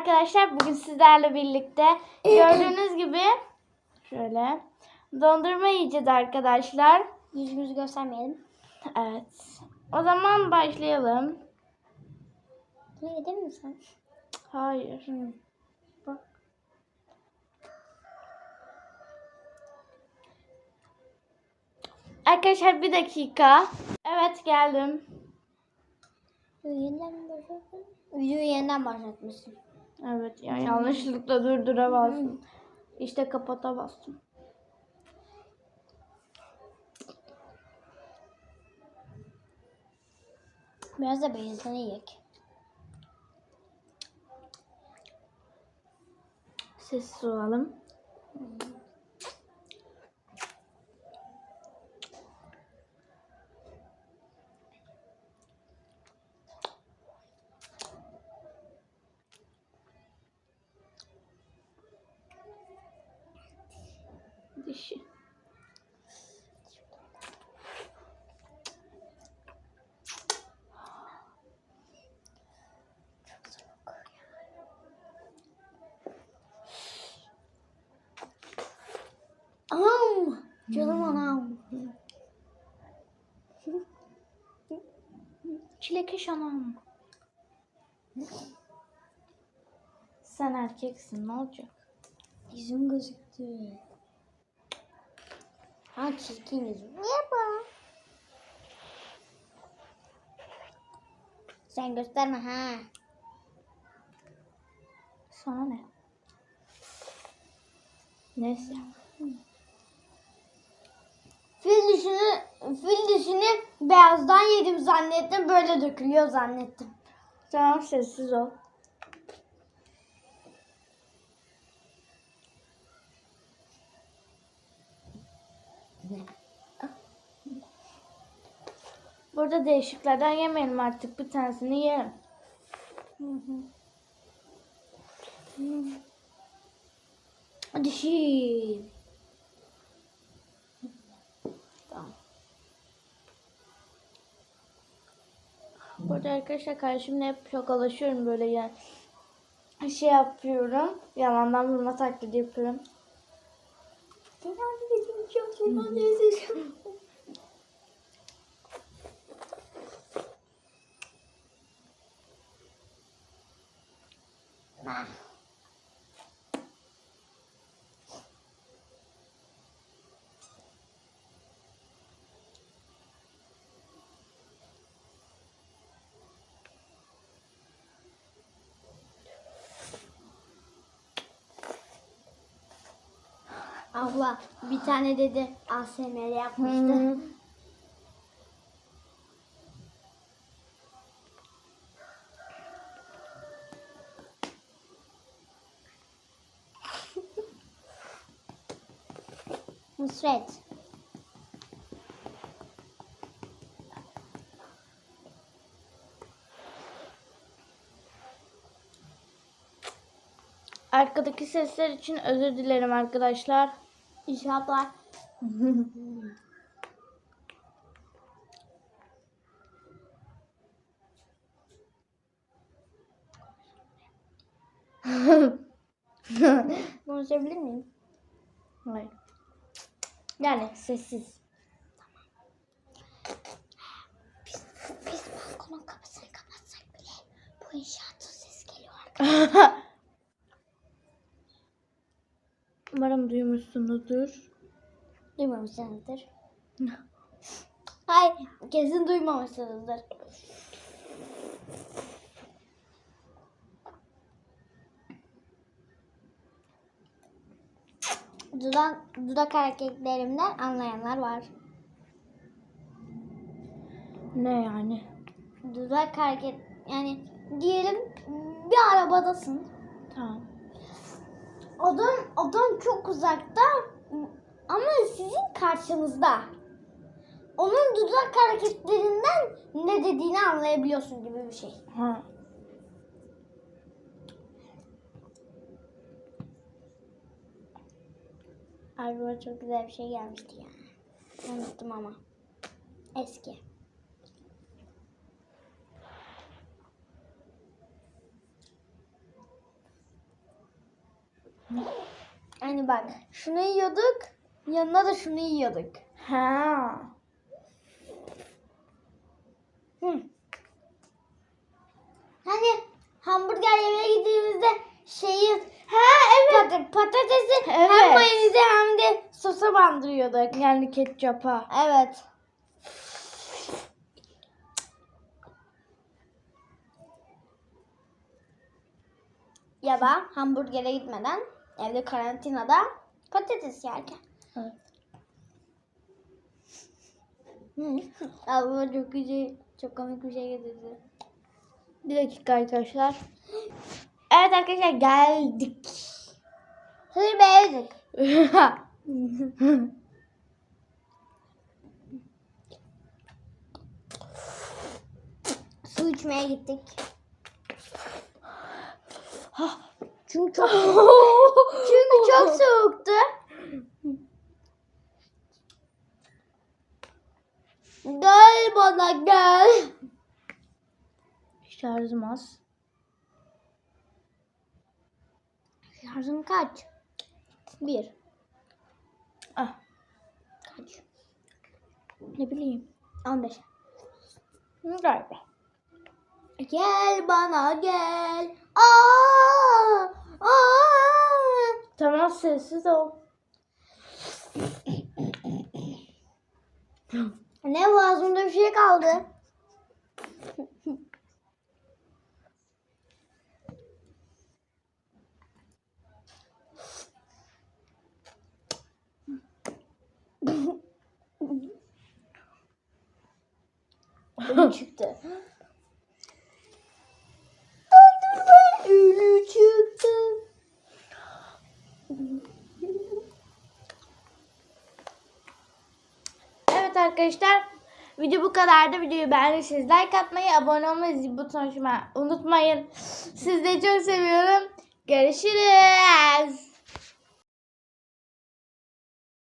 arkadaşlar bugün sizlerle birlikte gördüğünüz gibi şöyle dondurma yiyeceğiz arkadaşlar. Yüzümüzü göstermeyelim. Evet. O zaman başlayalım. Bunu yedin mi sen? Hayır. Bak. Arkadaşlar bir dakika. Evet geldim. Yeniden mi başlattın? Videoyu yeniden başlatmışsın. Evet ya yanlışlıkla durdura bastım. İşte kapata bastım. Biraz da benzini yiyek. Sessiz olalım. Dişi. Anam! Canım anam. Çilekeş anam. Sen erkeksin ne olacak? Yüzüm gözüktü. Ha çirkin yüzüm. Merhaba. Sen gösterme ha. Sana ne? Neyse. Fil dişini, fil dişini beyazdan yedim zannettim. Böyle dökülüyor zannettim. Tamam sessiz ol. Burada değişiklerden yemeyelim artık. Bir tanesini yerim. Dişi. Tamam. Burada arkadaşlar kardeşimle hep şakalaşıyorum böyle yani. Şey yapıyorum. Yalandan vurma taklidi yapıyorum. İzleyeceğim. Abla bir tane dedi ASMR yapmıştı. Hmm. Nusret. Arkadaki sesler için özür dilerim arkadaşlar. İnşallah. Konuşabilir miyim? Hayır. Yani sessiz. Biz, biz balkonun kapısını kapatsak bile bu inşaatın ses geliyor arkadaşlar. duymuşsunuzdur. Duymamışsınızdır. Hayır, kesin duymamışsınızdır. Dudak, dudak hareketlerimden anlayanlar var. Ne yani? Dudak hareket yani diyelim bir arabadasın. Tamam. Adam adam çok uzakta ama sizin karşınızda. Onun dudak hareketlerinden ne dediğini anlayabiliyorsun gibi bir şey. Ha. Aklıma çok güzel bir şey gelmişti ya. Unuttum ama. Eski. Hani bak şunu yiyorduk. Yanına da şunu yiyorduk. Ha. Hı. Hani hamburger yemeye gittiğimizde şeyi Ha evet. pat- patatesi Evet. hem mayoneze hem de Sosa bandırıyorduk yani ketçapa. evet. Ya da hamburgere gitmeden evde karantinada patates yerken. Evet. Abla çok güzel, çok komik bir şey getirdi. Bir dakika arkadaşlar. Evet arkadaşlar geldik. Sır beğendik. Su içmeye gittik. Çünkü çok Çünkü çok soğuktu. Gel bana gel. Şarjım az. Şarjın kaç? Bir. Ah, Kaç? ne bileyim. 15. Galiba. Gel bana gel. Aa! Aa! Tamam sessiz ol. Ne boğazımda bir şey kaldı. Çıktı. Çıktı. Evet arkadaşlar. Video bu kadardı. Videoyu beğendiyseniz like atmayı, abone olmayı, zil butonuna unutmayın. Sizleri çok seviyorum. Görüşürüz.